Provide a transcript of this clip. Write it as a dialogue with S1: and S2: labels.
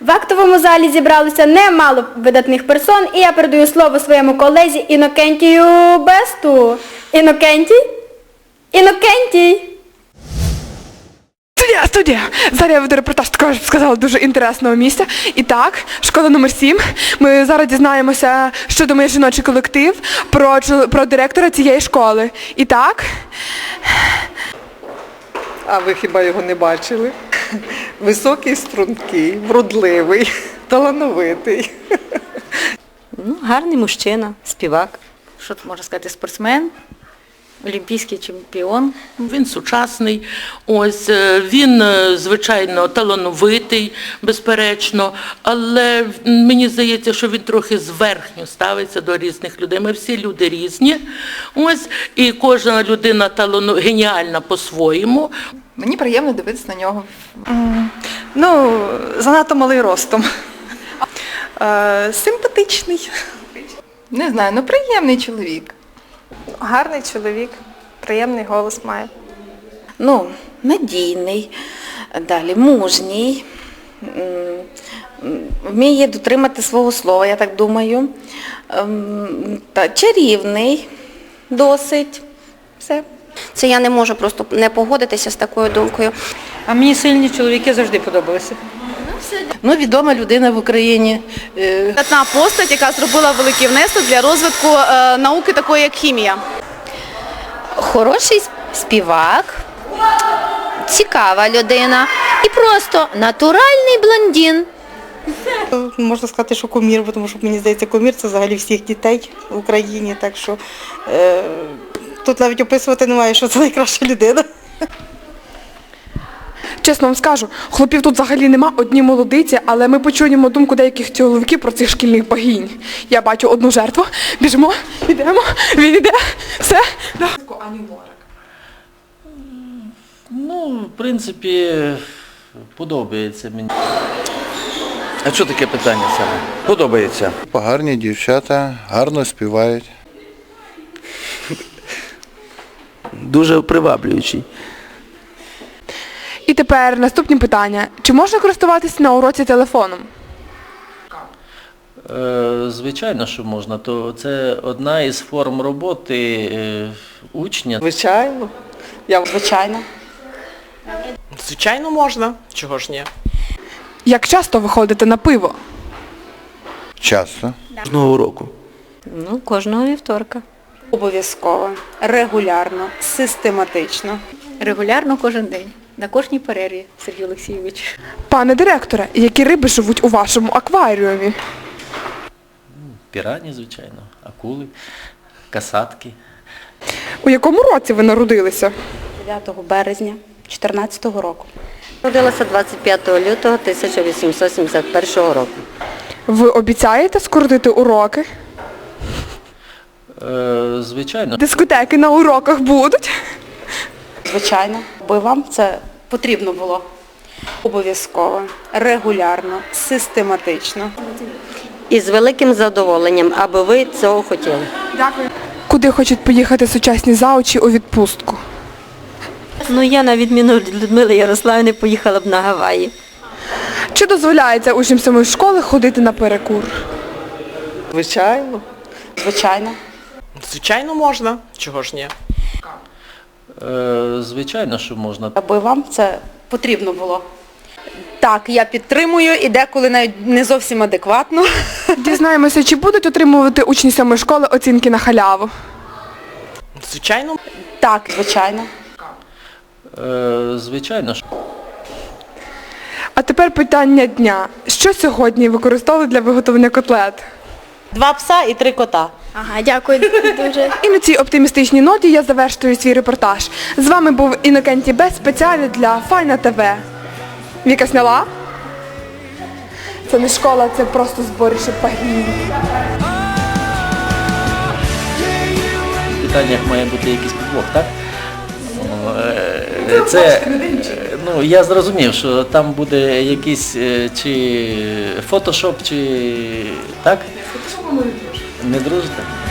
S1: В актовому залі зібралося немало видатних персон, і я передаю слово своєму колезі Інокентію Бесту. Інокентій? Інокентій!
S2: Студія, студія! Зараз я веду репортаж такого ж сказала дуже інтересного місця. І так, школа номер 7. Ми зараз дізнаємося, що думає жіночий колектив про, чол- про директора цієї школи. І так,
S3: А ви хіба його не бачили? Високий, стрункий, вродливий, талановитий.
S4: Ну, гарний мужчина, співак.
S5: що тут можна сказати, спортсмен, олімпійський чемпіон.
S6: Він сучасний, ось е, він, е, звичайно, талановитий, безперечно, але мені здається, що він трохи зверхньо ставиться до різних людей. Ми всі люди різні. Ось, і кожна людина геніальна по-своєму.
S7: Мені приємно дивитися на нього. Ну, занадто малий ростом.
S3: Е, симпатичний.
S7: Не знаю, ну приємний чоловік.
S8: Гарний чоловік, приємний голос має.
S4: Ну, надійний, далі мужній, м, м, вміє дотримати свого слова, я так думаю. Ем, Та чарівний досить. Все.
S9: Це я не можу просто не погодитися з такою думкою.
S5: А мені сильні чоловіки завжди подобалися.
S4: Ну, відома людина в Україні. е,
S8: Видатна постать, яка зробила великий внесок для розвитку е, науки такої, як хімія.
S9: Хороший співак, цікава людина і просто натуральний блондин.
S10: Можна сказати, що кумір, тому що мені здається, кумір це взагалі всіх дітей в Україні. Так що е, тут навіть описувати немає, що це найкраща людина.
S2: чесно вам скажу, хлопів тут взагалі нема, одні молодиці, але ми почуємо думку деяких чоловіків про цих шкільних богинь. Я бачу одну жертву, біжимо, йдемо, він іде, все. Ані Да.
S11: Ну, в принципі, подобається мені. А що таке питання саме? Подобається.
S12: Гарні дівчата, гарно співають.
S11: Дуже приваблюючий.
S2: І тепер наступні питання. Чи можна користуватися на уроці телефоном?
S11: Е, звичайно, що можна. То це одна із форм роботи е, учня.
S3: Звичайно. Я
S8: Звичайно.
S3: звичайно можна. Чого ж ні?
S2: Як часто ви ходите на пиво?
S12: Часто.
S11: Кожного року.
S4: Ну, кожного вівторка.
S7: Обов'язково, регулярно, систематично.
S5: Регулярно кожен день, на кожній перерві, Сергій Олексійович.
S2: Пане директоре, які риби живуть у вашому акваріумі?
S11: Пірані, звичайно, акули, касатки.
S2: У якому році ви народилися?
S9: 9 березня 2014 року.
S4: Родилася 25 лютого 1871 року.
S2: Ви обіцяєте скоротити уроки?
S11: Е, звичайно.
S2: Дискотеки на уроках будуть?
S7: Звичайно, бо вам це потрібно було. Обов'язково, регулярно, систематично.
S4: І з великим задоволенням, аби ви цього хотіли.
S2: Дякую. Куди хочуть поїхати сучасні заучі у відпустку?
S4: Ну, я, на відміну від Людмили Ярославівни, поїхала б на Гаваї.
S2: Чи дозволяється учням самої школи ходити на перекур?
S3: Звичайно.
S7: Звичайно.
S3: Звичайно можна. Чого ж ні?
S11: Е, звичайно, що можна.
S7: Аби вам це потрібно було. Так, я підтримую і деколи навіть не зовсім адекватно.
S2: Дізнаємося, чи будуть отримувати учні сьомої школи оцінки на халяву?
S3: Звичайно.
S7: Так, звичайно.
S11: Е, звичайно, що.
S2: А тепер питання дня. Що сьогодні використовували для виготовлення котлет?
S4: Два пса і три кота.
S1: Ага, дякую дуже.
S2: І на цій оптимістичній ноті я завершую свій репортаж. З вами був Інокентій Бес спеціально для Файна ТВ. Віка сняла? Це не школа, це просто зборище пагінь.
S11: В питаннях має бути якийсь підвох, так? Е, Це, е, ну, я зрозумів, що там буде якийсь е, чи фотошоп, чи так? Не дружите?